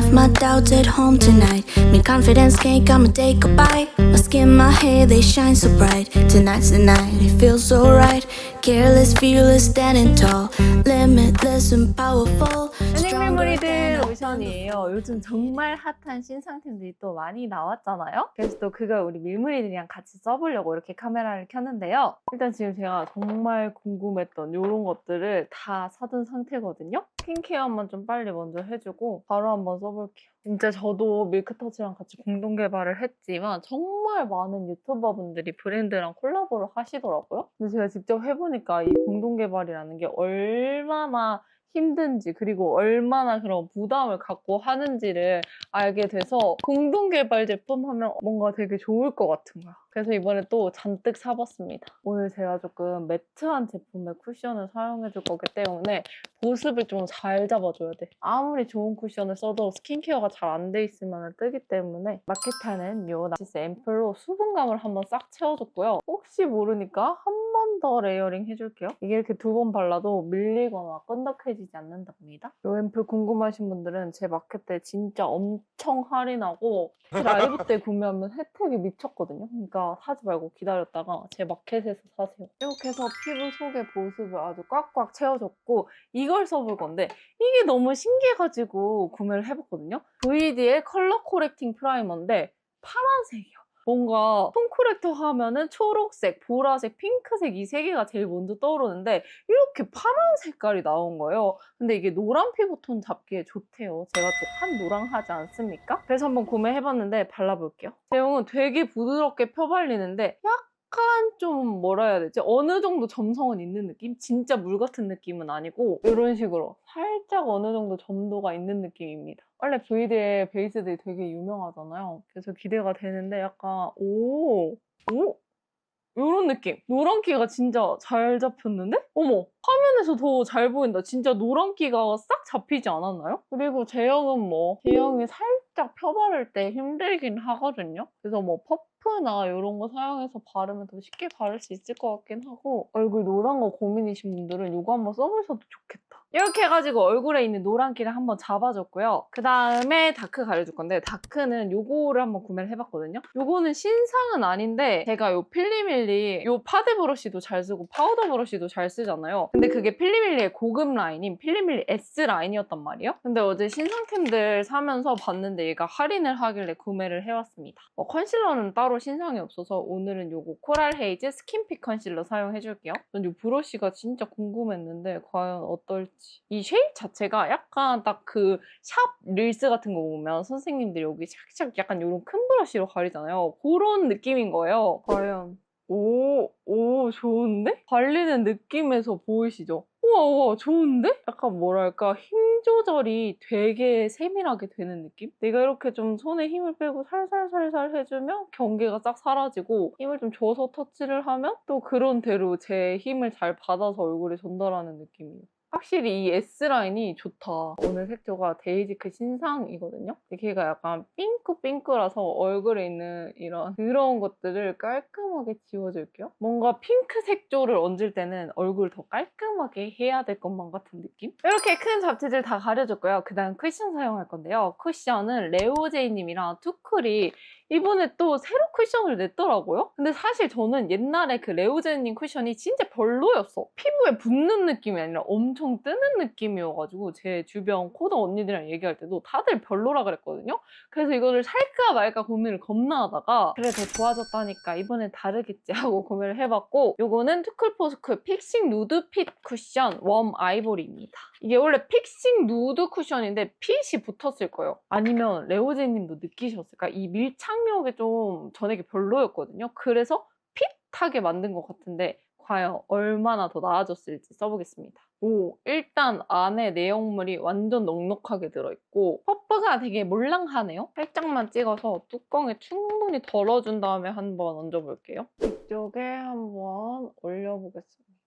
left my doubts at home tonight. Me confidence can't come and take a bite. My skin, my hair, they shine so bright. Tonight's the night, it feels so right. Careless, fearless, standing tall. Limitless and powerful. 땡밀물이들 오션이에요. 요즘 정말 핫한 신상템들이 또 많이 나왔잖아요. 그래서 또 그걸 우리 밀물이들이랑 같이 써보려고 이렇게 카메라를 켰는데요. 일단 지금 제가 정말 궁금했던 이런 것들을 다 사둔 상태거든요. 스킨케어만 좀 빨리 먼저 해주고 바로 한번 써볼게요. 진짜 저도 밀크터치랑 같이 공동 개발을 했지만 정말 많은 유튜버분들이 브랜드랑 콜라보를 하시더라고요. 근데 제가 직접 해보니까 이 공동 개발이라는 게 얼마나 힘든지 그리고 얼마나 그런 부담을 갖고 하는지를 알게 돼서 공동 개발 제품 하면 뭔가 되게 좋을 것 같은 거야. 그래서 이번에 또 잔뜩 사봤습니다. 오늘 제가 조금 매트한 제품의 쿠션을 사용해 줄 거기 때문에 보습을 좀 잘 잡아줘야 돼. 아무리 좋은 쿠션을 써도 스킨케어가 잘 안 돼 있으면 뜨기 때문에 마케타는 요 나시스 앰플로 수분감을 한번 싹 채워줬고요. 혹시 모르니까 한 번 더 레이어링 해줄게요. 이게 이렇게 두 번 발라도 밀리거나 끈적해지지 않는답니다. 요 앰플 궁금하신 분들은 제 마켓 때 진짜 엄청 할인하고 라이브 때 구매하면 혜택이 미쳤거든요. 그러니까 사지 말고 기다렸다가 제 마켓에서 사세요. 이렇게 해서 피부 속의 보습을 아주 꽉꽉 채워줬고 이걸 써볼 건데 이게 너무 신기해가지고 구매를 해봤거든요. VD의 컬러 코렉팅 프라이머인데 파란색이요. 뭔가 톤 코렉터 하면은 초록색, 보라색, 핑크색 이 세 개가 제일 먼저 떠오르는데 이렇게 파란 색깔이 나온 거예요. 근데 이게 노란 피부톤 잡기에 좋대요. 제가 또 한 노랑하지 않습니까? 그래서 한번 구매해봤는데 발라볼게요. 제형은 되게 부드럽게 펴발리는데 약 간 좀 뭐라 해야 되지? 어느 정도 점성은 있는 느낌? 진짜 물 같은 느낌은 아니고 이런 식으로 살짝 어느 정도 점도가 있는 느낌입니다. 원래 브이드의 베이스들이 되게 유명하잖아요. 그래서 기대가 되는데 약간 오, 오? 이런 느낌. 노란기가 진짜 잘 잡혔는데? 어머, 화면에서 더 잘 보인다. 진짜 노란기가 싹 잡히지 않았나요? 그리고 제형은 뭐, 제형이 살짝 펴바를 때 힘들긴 하거든요. 그래서 뭐, 퍼프 나 이런 거 사용해서 바르면 더 쉽게 바를 수 있을 것 같긴 하고, 얼굴 노란 거 고민이신 분들은 이거 한번 써보셔도 좋겠다. 이렇게 해가지고 얼굴에 있는 노란기를 한번 잡아줬고요. 그 다음에 다크 가려줄 건데 다크는 요거를 한번 구매를 해봤거든요. 요거는 신상은 아닌데 제가 요 필리밀리 요 파데 브러쉬도 잘 쓰고 파우더 브러쉬도 잘 쓰잖아요. 근데 그게 필리밀리의 고급 라인인 필리밀리 S 라인이었단 말이에요. 근데 어제 신상템들 사면서 봤는데 얘가 할인을 하길래 구매를 해왔습니다. 어, 컨실러는 따로 신상이 없어서 오늘은 요거 코랄 헤이즈 스킨픽 컨실러 사용해줄게요. 전 요 브러쉬가 진짜 궁금했는데 과연 어떨지. 이 쉐입 자체가 약간 딱 그 샵 릴스 같은 거 보면 선생님들이 여기 샥샥 약간 이런 큰 브러쉬로 가리잖아요. 그런 느낌인 거예요. 과연 오, 오, 좋은데? 발리는 느낌에서 보이시죠? 우와, 우와, 좋은데? 약간 뭐랄까, 힘 조절이 되게 세밀하게 되는 느낌? 내가 이렇게 좀 손에 힘을 빼고 살살살살 해주면 경계가 싹 사라지고 힘을 좀 줘서 터치를 하면 또 그런 대로 제 힘을 잘 받아서 얼굴에 전달하는 느낌이에요. 확실히 이 S라인이 좋다. 오늘 색조가 데이지크 신상이거든요. 걔가 약간 핑크핑크라서 얼굴에 있는 이런 더러운 것들을 깔끔하게 지워줄게요. 뭔가 핑크 색조를 얹을 때는 얼굴을 더 깔끔하게 해야 될 것만 같은 느낌? 이렇게 큰 잡티들 다 가려줬고요. 그 다음 쿠션 사용할 건데요. 쿠션은 레오제이님이랑 투클이 이번에 또 새로 쿠션을 냈더라고요. 근데 사실 저는 옛날에 그 레오제님 쿠션이 진짜 별로였어. 피부에 붙는 느낌이 아니라 엄청 뜨는 느낌이어가지고 제 주변 코더 언니들이랑 얘기할 때도 다들 별로라 그랬거든요. 그래서 이거를 살까 말까 고민을 겁나 하다가 그래 더 좋아졌다니까 이번엔 다르겠지 하고 구매를 해봤고 요거는 투클포스쿨 픽싱 누드 핏 쿠션 웜 아이보리입니다. 이게 원래 픽싱 누드 쿠션인데 핏이 붙었을 거예요. 아니면 레오제님도 느끼셨을까? 이 밀착 력이 좀 전에게 별로였거든요. 그래서 핏하게 만든 것 같은데 과연 얼마나 더 나아졌을지 써보겠습니다. 오, 일단 안에 내용물이 완전 넉넉하게 들어있고 퍼프가 되게 몰랑하네요. 살짝만 찍어서 뚜껑에 충분히 덜어준 다음에 한번 얹어볼게요. 이쪽에 한번 올려보겠습니다.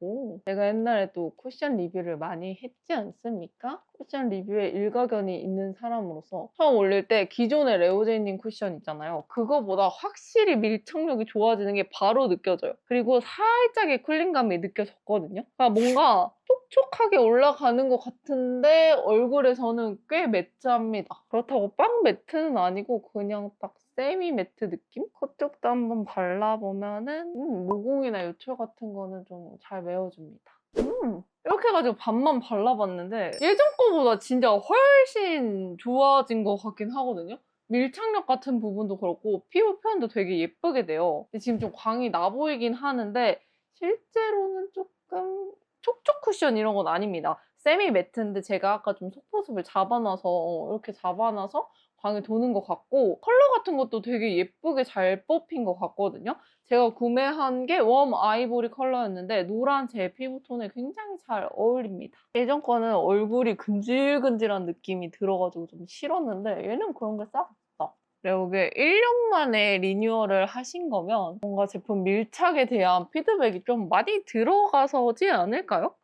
오, 내가 옛날에 또 쿠션 리뷰를 많이 했지 않습니까? 쿠션 리뷰에 일가견이 있는 사람으로서 처음 올릴 때 기존의 레오제이님 쿠션 있잖아요. 그거보다 확실히 밀착력이 좋아지는 게 바로 느껴져요. 그리고 살짝의 쿨링감이 느껴졌거든요. 그러니까 뭔가 촉촉하게 올라가는 것 같은데 얼굴에서는 꽤 매트합니다. 그렇다고 빵 매트는 아니고 그냥 딱 세미 매트 느낌? 그쪽도 한번 발라보면은 음, 모공이나 요철 같은 거는 좀 잘 메워줍니다. 음, 이렇게 해가지고 반만 발라봤는데 예전 거보다 진짜 훨씬 좋아진 것 같긴 하거든요. 밀착력 같은 부분도 그렇고 피부 표현도 되게 예쁘게 돼요. 지금 좀 광이 나 보이긴 하는데 실제로는 조금 촉촉 쿠션 이런 건 아닙니다. 세미 매트인데 제가 아까 좀 속보습을 잡아놔서 어, 이렇게 잡아놔서 광이 도는 것 같고 컬러 같은 것도 되게 예쁘게 잘 뽑힌 것 같거든요. 제가 구매한 게 웜 아이보리 컬러였는데 노란 제 피부톤에 굉장히 잘 어울립니다. 예전 거는 얼굴이 근질근질한 느낌이 들어가지고 좀 싫었는데 얘는 그런 게 싹 없다. 그리고 이게 1년 만에 리뉴얼을 하신 거면 뭔가 제품 밀착에 대한 피드백이 좀 많이 들어가서지 않을까요?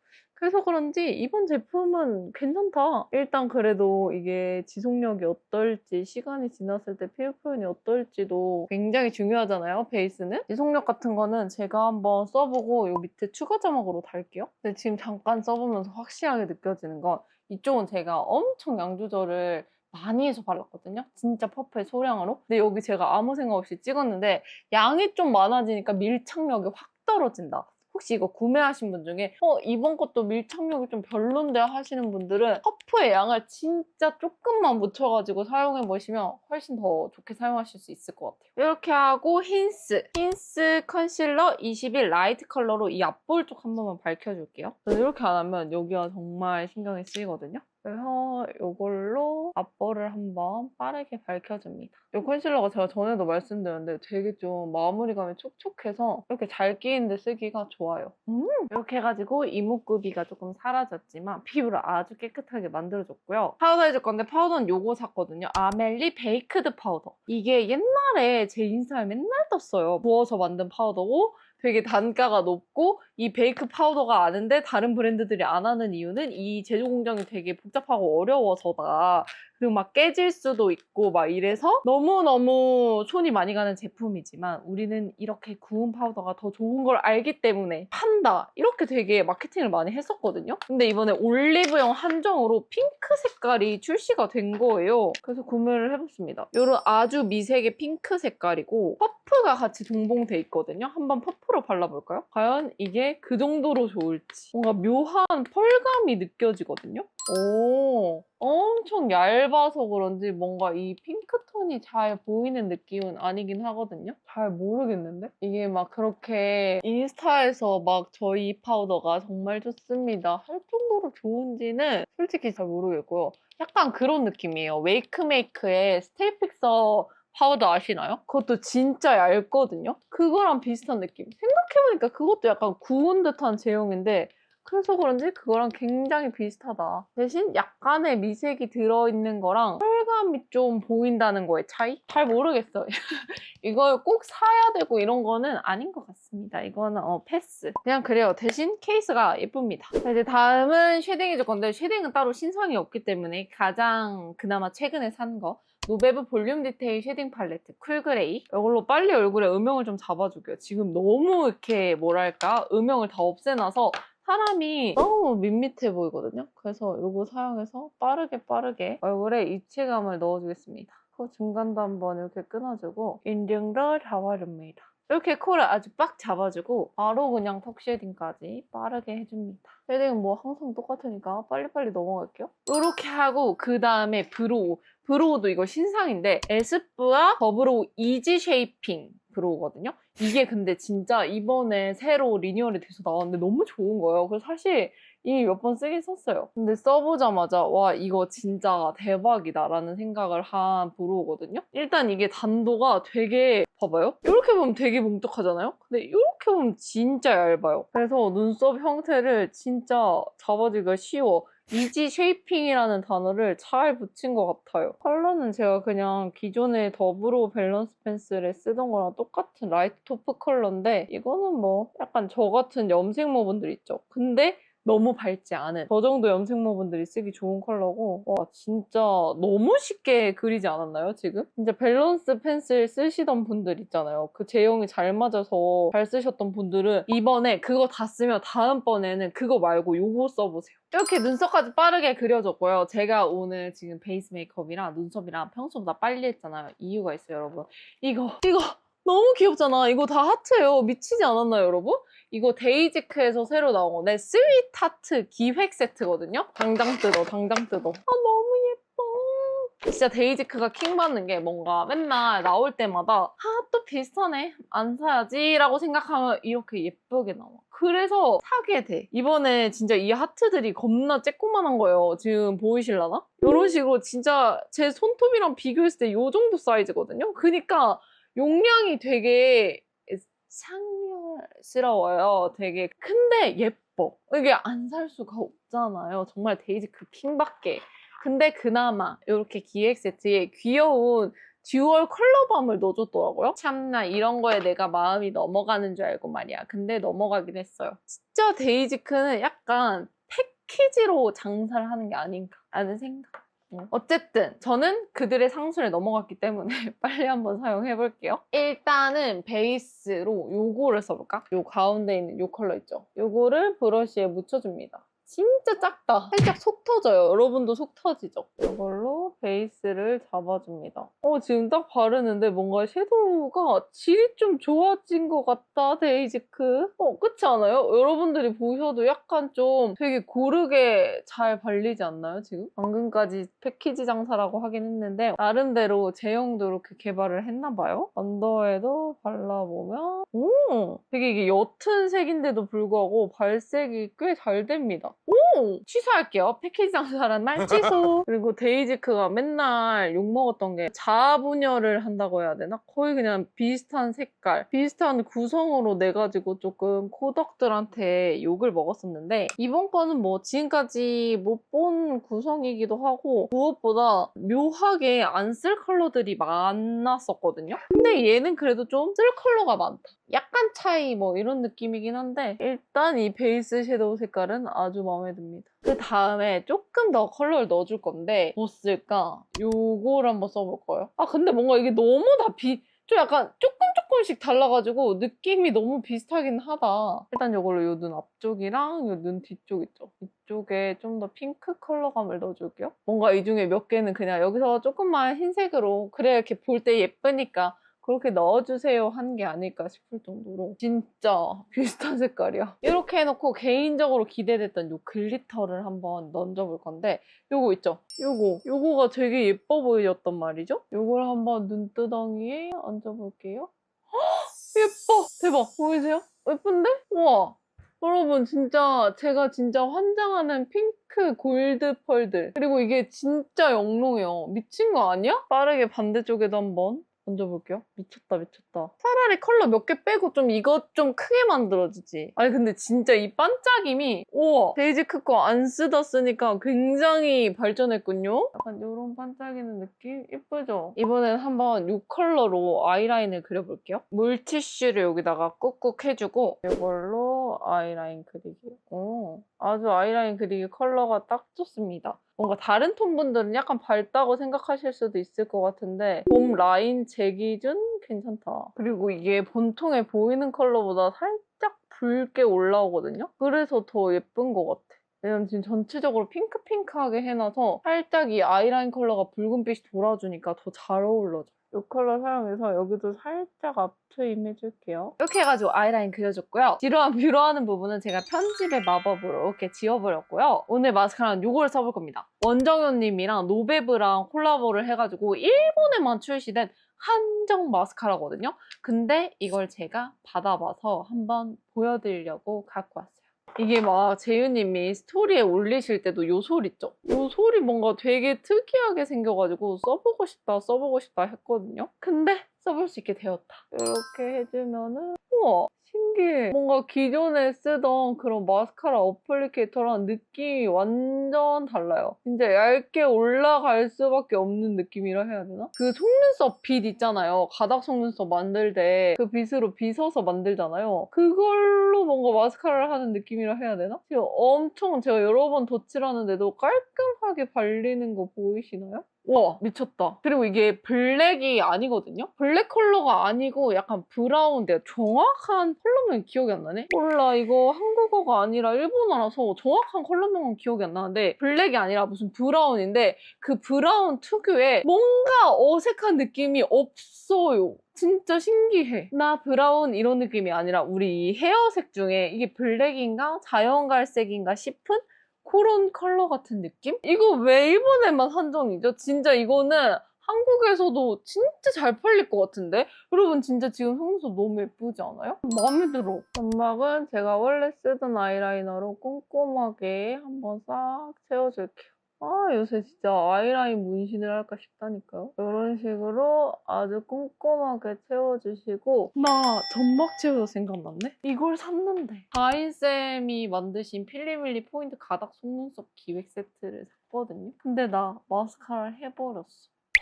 그래서 그런지 이번 제품은 괜찮다. 일단 그래도 이게 지속력이 어떨지, 시간이 지났을 때 피부 표현이 어떨지도 굉장히 중요하잖아요, 베이스는. 지속력 같은 거는 제가 한번 써보고 이 밑에 추가 자막으로 달게요. 근데 지금 잠깐 써보면서 확실하게 느껴지는 건 이쪽은 제가 엄청 양 조절을 많이 해서 발랐거든요. 진짜 퍼프의 소량으로. 근데 여기 제가 아무 생각 없이 찍었는데 양이 좀 많아지니까 밀착력이 확 떨어진다. 혹시 이거 구매하신 분 중에 어 이번 것도 밀착력이 좀 별론데 하시는 분들은 퍼프의 양을 진짜 조금만 묻혀가지고 사용해 보시면 훨씬 더 좋게 사용하실 수 있을 것 같아요. 이렇게 하고 힌스 힌스 컨실러 21 라이트 컬러로 이 앞볼 쪽 한 번만 밝혀줄게요. 이렇게 안 하면 여기가 정말 신경이 쓰이거든요. 그래서 이걸로 앞볼을 한번 빠르게 밝혀줍니다. 이 컨실러가 제가 전에도 말씀드렸는데 되게 좀 마무리감이 촉촉해서 이렇게 잘 끼는데 쓰기가 좋아요. 음, 이렇게 해가지고 이목구비가 조금 사라졌지만 피부를 아주 깨끗하게 만들어줬고요. 파우더 해줄 건데 파우더는 요거 샀거든요. 아멜리 베이크드 파우더. 이게 옛날에 제 인스타에 맨날 떴어요. 부어서 만든 파우더고 되게 단가가 높고 이 베이크 파우더가 아는데 다른 브랜드들이 안 하는 이유는 이 제조 공정이 되게 복잡하고 어려워서다. 그리고 막 깨질 수도 있고 막 이래서 너무너무 손이 많이 가는 제품이지만 우리는 이렇게 구운 파우더가 더 좋은 걸 알기 때문에 판다. 이렇게 되게 마케팅을 많이 했었거든요. 근데 이번에 올리브영 한정으로 핑크 색깔이 출시가 된 거예요. 그래서 구매를 해봤습니다. 이런 아주 미색의 핑크 색깔이고 퍼프가 같이 동봉돼 있거든요. 한번 퍼프로 발라볼까요? 과연 이게 그 정도로 좋을지. 뭔가 묘한 펄감이 느껴지거든요. 오, 엄청 얇아서 그런지 뭔가 이 핑크톤이 잘 보이는 느낌은 아니긴 하거든요. 잘 모르겠는데? 이게 막 그렇게 인스타에서 막 저희 파우더가 정말 좋습니다. 할 정도로 좋은지는 솔직히 잘 모르겠고요. 약간 그런 느낌이에요. 웨이크메이크의 스테이 픽서 파우더 아시나요? 그것도 진짜 얇거든요? 그거랑 비슷한 느낌. 생각해보니까 그것도 약간 구운 듯한 제형인데 그래서 그런지 그거랑 굉장히 비슷하다. 대신 약간의 미색이 들어있는 거랑 펄감이 좀 보인다는 거의 차이? 잘 모르겠어요. 이걸 꼭 사야 되고 이런 거는 아닌 것 같습니다. 이거는 어, 패스. 그냥 그래요. 대신 케이스가 예쁩니다. 자, 이제 다음은 쉐딩 해줄 건데 쉐딩은 따로 신상이 없기 때문에 가장 그나마 최근에 산 거. 노베브 볼륨 디테일 쉐딩 팔레트 쿨그레이 이걸로 빨리 얼굴에 음영을 좀 잡아줄게요. 지금 너무 이렇게 뭐랄까 음영을 다 없애놔서 사람이 너무 밋밋해 보이거든요. 그래서 이거 사용해서 빠르게 빠르게 얼굴에 입체감을 넣어주겠습니다. 코 중간도 한번 이렇게 끊어주고 인중도 잡아줍니다. 이렇게 코를 아주 빡 잡아주고 바로 그냥 턱 쉐딩까지 빠르게 해줍니다. 쉐딩은 뭐 항상 똑같으니까 빨리빨리 넘어갈게요. 이렇게 하고 그 다음에 브로우. 브로우도 이거 신상인데 에스쁘아 더브로우 이지 쉐이핑 브로우거든요. 이게 근데 진짜 이번에 새로 리뉴얼이 돼서 나왔는데 너무 좋은 거예요. 그래서 사실 이미 몇번 쓰긴 썼어요. 근데 써보자마자 와 이거 진짜 대박이다라는 생각을 한 브로우거든요. 일단 이게 단도가 되게 봐봐요. 이렇게 보면 되게 뭉툭하잖아요. 근데 이렇게 보면 진짜 얇아요. 그래서 눈썹 형태를 진짜 잡아주기가 쉬워. 이지 쉐이핑이라는 단어를 잘 붙인 것 같아요. 컬러는 제가 그냥 기존에 더브로 밸런스 펜슬에 쓰던 거랑 똑같은 라이트 토프 컬러인데 이거는 뭐 약간 저 같은 염색 모분들 있죠. 근데 너무 밝지 않은. 저 정도 염색모분들이 쓰기 좋은 컬러고 와 진짜 너무 쉽게 그리지 않았나요 지금? 진짜 밸런스 펜슬 쓰시던 분들 있잖아요. 그 제형이 잘 맞아서 잘 쓰셨던 분들은 이번에 그거 다 쓰면 다음번에는 그거 말고 요거 써보세요. 이렇게 눈썹까지 빠르게 그려줬고요. 제가 오늘 지금 베이스 메이크업이랑 눈썹이랑 평소보다 빨리 했잖아요. 이유가 있어요 여러분. 이거 이거 너무 귀엽잖아. 이거 다 하트예요. 미치지 않았나요 여러분? 이거 데이지크에서 새로 나온 건데 스윗 하트 기획 세트거든요. 당장 뜯어, 당장 뜯어. 아 너무 예뻐. 진짜 데이지크가 킹 받는 게 뭔가 맨날 나올 때마다 아 또 비슷하네 안 사야지 라고 생각하면 이렇게 예쁘게 나와. 그래서 사게 돼. 이번에 진짜 이 하트들이 겁나 쬐꼬만한 거예요. 지금 보이실라나? 이런 식으로 진짜 제 손톱이랑 비교했을 때 이 정도 사이즈거든요. 그니까 용량이 되게 상렬스러워요. 되게 큰데 예뻐. 이게 안 살 수가 없잖아요. 정말 데이지크 킹밖에. 근데 그나마 이렇게 기획 세트에 귀여운 듀얼 컬러밤을 넣어줬더라고요. 참나 이런 거에 내가 마음이 넘어가는 줄 알고 말이야. 근데 넘어가긴 했어요. 진짜 데이지크는 약간 패키지로 장사를 하는 게 아닌가 하는 생각. 어. 어쨌든 저는 그들의 상술에 넘어갔기 때문에 빨리 한번 사용해 볼게요. 일단은 베이스로 요거를 써볼까? 요 가운데 있는 요 컬러 있죠? 요거를 브러쉬에 묻혀줍니다. 진짜 작다. 살짝 속 터져요. 여러분도 속 터지죠? 이걸로 베이스를 잡아줍니다. 어, 지금 딱 바르는데 뭔가 섀도우가 질이 좀 좋아진 것 같다, 데이지크. 어, 그렇지 않아요? 여러분들이 보셔도 약간 좀 되게 고르게 잘 발리지 않나요, 지금? 방금까지 패키지 장사라고 하긴 했는데 나름대로 제형도 이렇게 개발을 했나 봐요. 언더에도 발라보면 오! 되게 이게 옅은 색인데도 불구하고 발색이 꽤 잘 됩니다. 오! 취소할게요. 패키지 장사란 말 취소. 그리고 데이지크가 맨날 욕먹었던 게 자분열을 한다고 해야 되나? 거의 그냥 비슷한 색깔, 비슷한 구성으로 내가지고 조금 코덕들한테 욕을 먹었었는데 이번 거는 뭐 지금까지 못 본 구성이기도 하고 무엇보다 묘하게 안 쓸 컬러들이 많았었거든요. 근데 얘는 그래도 좀 쓸 컬러가 많다. 약간 차이 뭐 이런 느낌이긴 한데 일단 이 베이스 섀도우 색깔은 아주 마음에 듭니다. 그 다음에 조금 더 컬러를 넣어줄 건데 뭐 쓸까? 요거를 한번 써볼 거예요. 아 근데 뭔가 이게 너무 다 비... 좀 약간 조금 조금씩 달라가지고 느낌이 너무 비슷하긴 하다. 일단 이걸로 요 눈 앞쪽이랑 요 눈 뒤쪽 있죠. 이쪽에 좀 더 핑크 컬러감을 넣어줄게요. 뭔가 이 중에 몇 개는 그냥 여기서 조금만 흰색으로 그래야 이렇게 볼 때 예쁘니까 그렇게 넣어주세요 한 게 아닐까 싶을 정도로 진짜 비슷한 색깔이야. 이렇게 해놓고 개인적으로 기대됐던 요 글리터를 한번 얹어볼 건데 요거 있죠? 요거. 요거가 되게 예뻐 보였단 말이죠? 요걸 한번 눈두덩이에 얹어볼게요. 헉! 예뻐! 대박! 보이세요? 예쁜데? 우와! 여러분 진짜 제가 진짜 환장하는 핑크 골드 펄들 그리고 이게 진짜 영롱해요. 미친 거 아니야? 빠르게 반대쪽에도 한번 얹어볼게요. 미쳤다 미쳤다. 차라리 컬러 몇 개 빼고 좀 이것 좀 크게 만들어주지. 아니 근데 진짜 이 반짝임이 우와 데이지크 거안 쓰다 쓰니까 굉장히 발전했군요. 약간 이런 반짝이는 느낌? 예쁘죠? 이번엔 한번 이 컬러로 아이라인을 그려볼게요. 물티슈를 여기다가 꾹꾹 해주고 이걸로 아이라인 그리기. 오, 아주 아이라인 그리기 컬러가 딱 좋습니다. 뭔가 다른 톤 분들은 약간 밝다고 생각하실 수도 있을 것 같은데 봄 라인 제 기준 괜찮다. 그리고 이게 본통에 보이는 컬러보다 살짝 붉게 올라오거든요. 그래서 더 예쁜 것 같아. 왜냐면 지금 전체적으로 핑크핑크하게 해놔서 살짝 이 아이라인 컬러가 붉은빛이 돌아주니까 더 잘 어울러져. 이 컬러 사용해서 여기도 살짝 앞트 임 해줄게요. 이렇게 해가지고 아이라인 그려줬고요. 지루한 뷰러하는 부분은 제가 편집의 마법으로 이렇게 지워버렸고요. 오늘 마스카라는 이걸 써볼 겁니다. 원정현님이랑 노베브랑 콜라보를 해가지고 일본에만 출시된 한정 마스카라거든요. 근데 이걸 제가 받아봐서 한번 보여드리려고 갖고 왔어요. 이게 막 재유님이 스토리에 올리실 때도 요 소리 있죠? 요 소리 뭔가 되게 특이하게 생겨가지고 써보고 싶다 써보고 싶다 했거든요. 근데 써볼 수 있게 되었다. 이렇게 해주면은 우와 신기해. 뭔가 기존에 쓰던 그런 마스카라 어플리케이터랑 느낌이 완전 달라요. 진짜 얇게 올라갈 수밖에 없는 느낌이라 해야 되나? 그 속눈썹 빗 있잖아요. 가닥 속눈썹 만들 때 그 빗으로 빗어서 만들잖아요. 그걸로 뭔가 마스카라를 하는 느낌이라 해야 되나? 지금 엄청 제가 여러 번 덧칠하는데도 깔끔하게 발리는 거 보이시나요? 와 미쳤다. 그리고 이게 블랙이 아니거든요. 블랙 컬러가 아니고 약간 브라운데요. 정확한 컬러명이 기억이 안 나네. 몰라 이거 한국어가 아니라 일본어라서 정확한 컬러명은 기억이 안 나는데 블랙이 아니라 무슨 브라운인데 그 브라운 특유의 뭔가 어색한 느낌이 없어요. 진짜 신기해. 나 브라운 이런 느낌이 아니라 우리 이 헤어색 중에 이게 블랙인가 자연갈색인가 싶은 그런 컬러 같은 느낌? 이거 왜 일본에만 한정이죠? 진짜 이거는 한국에서도 진짜 잘 팔릴 것 같은데? 여러분 진짜 지금 속눈썹 너무 예쁘지 않아요? 마음에 들어. 점막은 제가 원래 쓰던 아이라이너로 꼼꼼하게 한번 싹 채워줄게요. 아 요새 진짜 아이라인 문신을 할까 싶다니까요. 이런 식으로 아주 꼼꼼하게 채워주시고 나 점막 채워서 생각났네? 이걸 샀는데 다인쌤이 만드신 필리밀리 포인트 가닥 속눈썹 기획 세트를 샀거든요. 근데 나 마스카라를 해버렸어.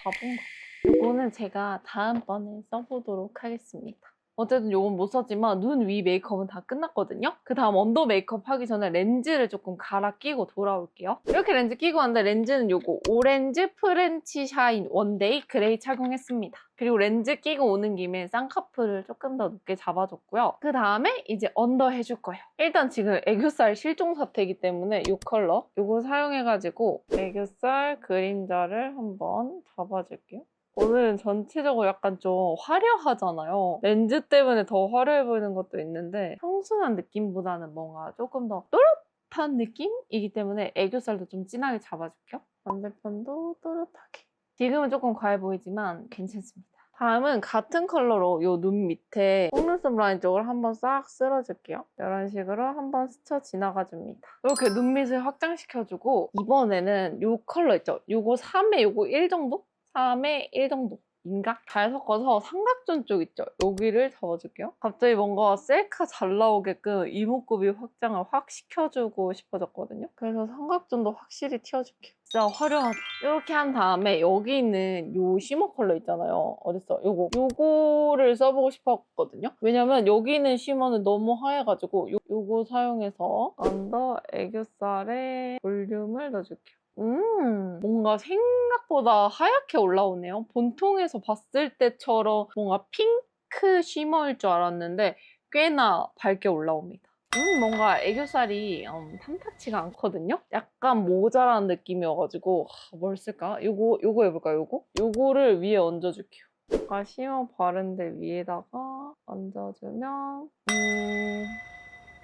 바본가 봐. 이거는 제가 다음번에 써보도록 하겠습니다. 어쨌든 요건 못 썼지만 눈 위 메이크업은 다 끝났거든요. 그 다음 언더 메이크업 하기 전에 렌즈를 조금 갈아 끼고 돌아올게요. 이렇게 렌즈 끼고 왔는데 렌즈는 요거 오렌지 프렌치 샤인 원데이 그레이 착용했습니다. 그리고 렌즈 끼고 오는 김에 쌍꺼풀을 조금 더 높게 잡아줬고요. 그 다음에 이제 언더 해줄 거예요. 일단 지금 애교살 실종 사태이기 때문에 이 컬러 요거 사용해가지고 애교살 그림자를 한번 잡아줄게요. 오늘은 전체적으로 약간 좀 화려하잖아요. 렌즈 때문에 더 화려해 보이는 것도 있는데 청순한 느낌보다는 뭔가 조금 더 또렷한 느낌이기 때문에 애교살도 좀 진하게 잡아줄게요. 반대편도 또렷하게. 지금은 조금 과해 보이지만 괜찮습니다. 다음은 같은 컬러로 이 눈 밑에 속눈썹 라인 쪽을 한번 싹 쓸어줄게요. 이런 식으로 한번 스쳐 지나가줍니다. 이렇게 눈 밑을 확장시켜주고 이번에는 이 컬러 있죠? 요거 3에 요거 1 정도? 3에 1 정도. 인가? 잘 섞어서 삼각존 쪽 있죠? 여기를 잡아줄게요. 갑자기 뭔가 셀카 잘 나오게끔 이목구비 확장을 확 시켜주고 싶어졌거든요. 그래서 삼각존도 확실히 튀어줄게요. 진짜 화려하다. 이렇게 한 다음에 여기 있는 요 쉬머 컬러 있잖아요. 어딨어? 요거. 요거를 써보고 싶었거든요. 왜냐면 여기 있는 쉬머는 너무 하얘가지고 요, 요거 사용해서 언더 애교살에 볼륨을 넣어줄게요. 음, 뭔가 생각보다 하얗게 올라오네요. 본통에서 봤을 때처럼 뭔가 핑크 쉬머일 줄 알았는데 꽤나 밝게 올라옵니다. 음, 뭔가 애교살이 음, 탐탁치가 않거든요? 약간 모자란 느낌이어가지고 하, 뭘 쓸까? 요거, 요거 해볼까요? 요거? 요거를 위에 얹어줄게요. 아까 쉬머 바른 데 위에다가 얹어주면 음...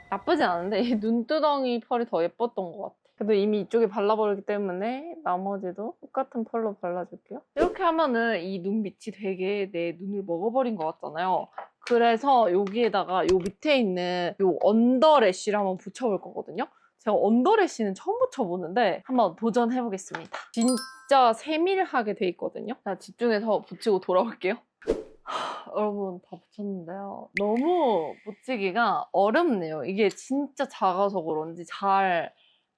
나쁘지 않은데 이 눈두덩이 펄이 더 예뻤던 것 같아. 그래도 이미 이쪽에 발라버리기 때문에 나머지도 똑같은 펄로 발라줄게요. 이렇게 하면은 이눈 밑이 되게 내 눈을 먹어버린 것 같잖아요. 그래서 여기에다가 요 밑에 있는 요 언더래쉬를 한번 붙여볼 거거든요. 제가 언더래쉬는 처음 붙여보는데 한번 도전해보겠습니다. 진짜 세밀하게 돼 있거든요. 자, 집중해서 붙이고 돌아올게요. 여러분 다 붙였는데요. 너무 붙이기가 어렵네요. 이게 진짜 작아서 그런지 잘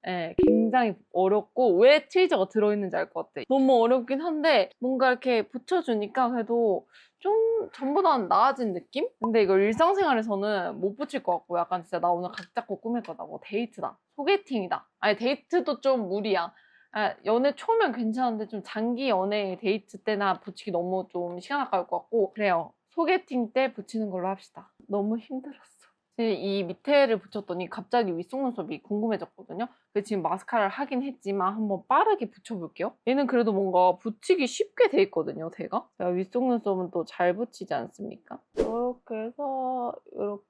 예, 굉장히 어렵고 왜 트위저가 들어있는지 알 것 같아. 너무 어렵긴 한데 뭔가 이렇게 붙여주니까 그래도 좀 전보다는 나아진 느낌? 근데 이거 일상생활에서는 못 붙일 것 같고 약간 진짜 나 오늘 각 잡고 꾸밀 거다. 뭐 데이트다. 소개팅이다. 아니 데이트도 좀 무리야. 아, 연애 초면 괜찮은데 좀 장기 연애 데이트 때나 붙이기 너무 좀 시간 아까울 것 같고 그래요. 소개팅 때 붙이는 걸로 합시다. 너무 힘들었어. 이 밑에를 붙였더니 갑자기 윗속눈썹이 궁금해졌거든요. 그래서 지금 마스카라를 하긴 했지만 한번 빠르게 붙여볼게요. 얘는 그래도 뭔가 붙이기 쉽게 돼 있거든요, 제가. 제가 윗속눈썹은 또 잘 붙이지 않습니까? 이렇게 해서 이렇게.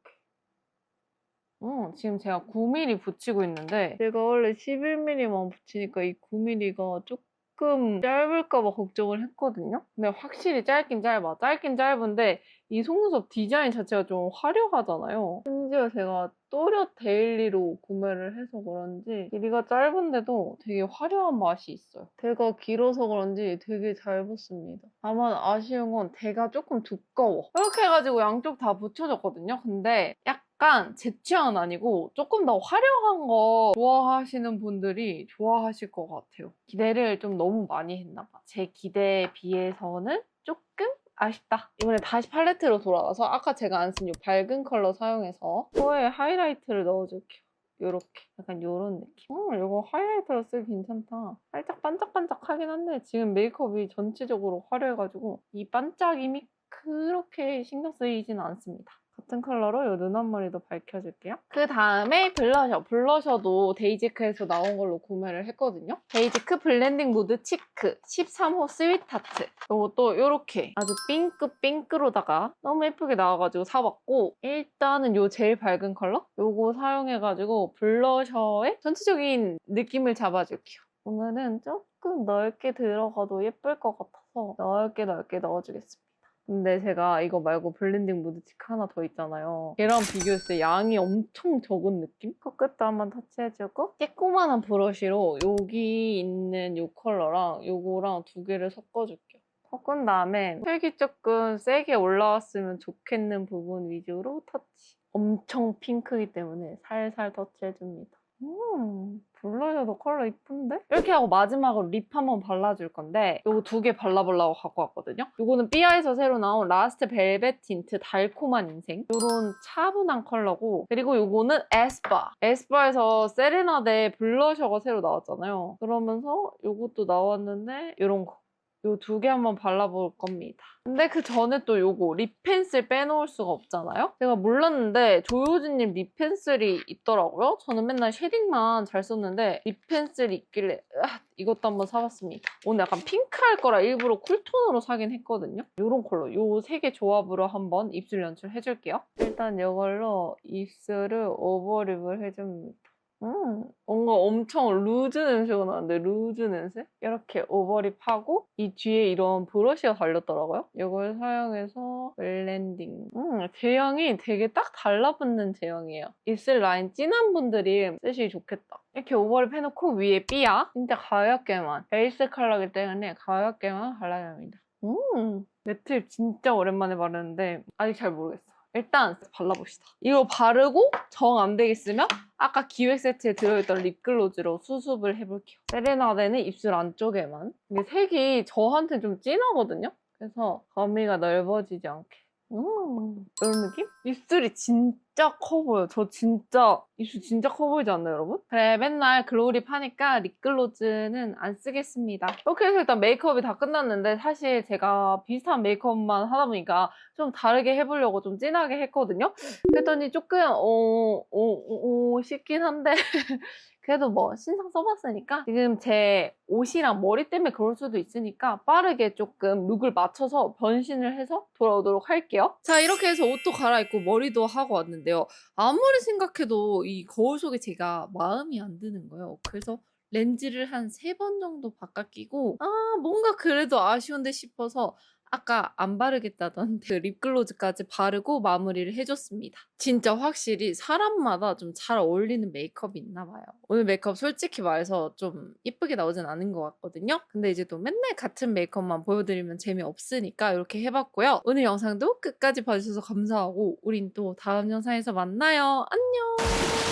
음, 지금 제가 9mm 붙이고 있는데 제가 원래 11mm만 붙이니까 이 9mm가 조금 조금 짧을까봐 걱정을 했거든요. 근데 확실히 짧긴 짧아. 짧긴 짧은데 이 속눈썹 디자인 자체가 좀 화려하잖아요. 심지어 제가 또렷 데일리로 구매를 해서 그런지 길이가 짧은데도 되게 화려한 맛이 있어요. 대가 길어서 그런지 되게 잘 붙습니다. 다만 아쉬운 건 대가 조금 두꺼워. 이렇게 해가지고 양쪽 다 붙여줬거든요. 근데 약간 제 취향은 아니고 조금 더 화려한 거 좋아하시는 분들이 좋아하실 것 같아요. 기대를 좀 너무 많이 했나 봐. 제 기대에 비해서는 조금 아쉽다. 이번에 다시 팔레트로 돌아가서 아까 제가 안 쓴 이 밝은 컬러 사용해서 코에 하이라이트를 넣어줄게요. 요렇게 약간 요런 느낌. 어, 이거 하이라이터로 쓰기 괜찮다. 살짝 반짝반짝하긴 한데 지금 메이크업이 전체적으로 화려해가지고 이 반짝임이 그렇게 신경 쓰이진 않습니다. 같은 컬러로 이눈 앞머리도 밝혀줄게요. 그 다음에 블러셔. 블러셔도 데이지크에서 나온 걸로 구매를 했거든요. 데이지크 블렌딩 무드 치크 13호 스윗하트. 이것도 이렇게 아주 핑크 핑크로다가 너무 예쁘게 나와가지고 사봤고 일단은 요 제일 밝은 컬러? 요거 사용해가지고 블러셔의 전체적인 느낌을 잡아줄게요. 오늘은 조금 넓게 들어가도 예쁠 것 같아서 넓게 넓게 넣어주겠습니다. 근데 제가 이거 말고 블렌딩 무드치크 하나 더 있잖아요. 걔랑 비교했을 때 양이 엄청 적은 느낌? 코끝도 한번 터치해주고 조그만한 브러쉬로 여기 있는 이 컬러랑 요거랑 두 개를 섞어줄게요. 섞은 다음에 색이 조금 세게 올라왔으면 좋겠는 부분 위주로 터치. 엄청 핑크이기 때문에 살살 터치해줍니다. 음, 블러셔도 컬러 이쁜데? 이렇게 하고 마지막으로 립 한번 발라줄 건데 이거 두 개 발라보려고 갖고 왔거든요. 이거는 삐아에서 새로 나온 라스트 벨벳 틴트 달콤한 인생 이런 차분한 컬러고 그리고 이거는 에스파 에스파에서 세레나데 블러셔가 새로 나왔잖아요. 그러면서 이것도 나왔는데 이런 거 요 두 개 한번 발라볼 겁니다. 근데 그 전에 또 요거 립 펜슬 빼놓을 수가 없잖아요? 제가 몰랐는데 조효진님 립 펜슬이 있더라고요. 저는 맨날 쉐딩만 잘 썼는데 립 펜슬이 있길래 으아, 이것도 한번 사봤습니다. 오늘 약간 핑크할 거라 일부러 쿨톤으로 사긴 했거든요. 요런 컬러, 요 세 개 조합으로 한번 입술 연출 해줄게요. 일단 이걸로 입술을 오버립을 해줍니다. 음, 뭔가 엄청 루즈 냄새가 나는데 루즈 냄새? 이렇게 오버립하고 이 뒤에 이런 브러쉬가 달렸더라고요. 이걸 사용해서 블렌딩. 음, 제형이 되게 딱 달라붙는 제형이에요. 입술 라인 진한 분들이 쓰시기 좋겠다. 이렇게 오버립 해놓고 위에 삐야. 진짜 가볍게만. 베이스 컬러이기 때문에 가볍게만 발라줍니다. 음, 매트립 진짜 오랜만에 바르는데 아직 잘 모르겠어. 일단 발라봅시다. 이거 바르고 정 안 되겠으면 아까 기획 세트에 들어있던 립글로즈로 수습을 해볼게요. 세레나데는 입술 안쪽에만. 이게 색이 저한테 좀 진하거든요? 그래서 거미가 넓어지지 않게. 음, 이런 느낌? 입술이 진짜 커 보여. 저 진짜, 입술 진짜 커 보이지 않나요, 여러분? 그래, 맨날 글로우립 하니까 립글로즈는 안 쓰겠습니다. 이렇게 해서 일단 메이크업이 다 끝났는데, 사실 제가 비슷한 메이크업만 하다 보니까 좀 다르게 해보려고 좀 진하게 했거든요? 그랬더니 조금, 어, 어, 어, 어 싶긴 한데, 그래도 뭐 신상 써봤으니까 지금 제 옷이랑 머리 때문에 그럴 수도 있으니까 빠르게 조금 룩을 맞춰서 변신을 해서 돌아오도록 할게요. 자 이렇게 해서 옷도 갈아입 고 머리도 하고 왔는데요. 아무리 생각해도 이 거울 속에 제가 마음이 안 드는 거예요. 그래서 렌즈를 한 세 번 정도 바꿔 끼고 아 뭔가 그래도 아쉬운데 싶어서 아까 안 바르겠다던 그 립글로즈까지 바르고 마무리를 해줬습니다. 진짜 확실히 사람마다 좀 잘 어울리는 메이크업이 있나 봐요. 오늘 메이크업 솔직히 말해서 좀 이쁘게 나오진 않은 것 같거든요. 근데 이제 또 맨날 같은 메이크업만 보여드리면 재미없으니까 이렇게 해봤고요. 오늘 영상도 끝까지 봐주셔서 감사하고 우린 또 다음 영상에서 만나요. 안녕!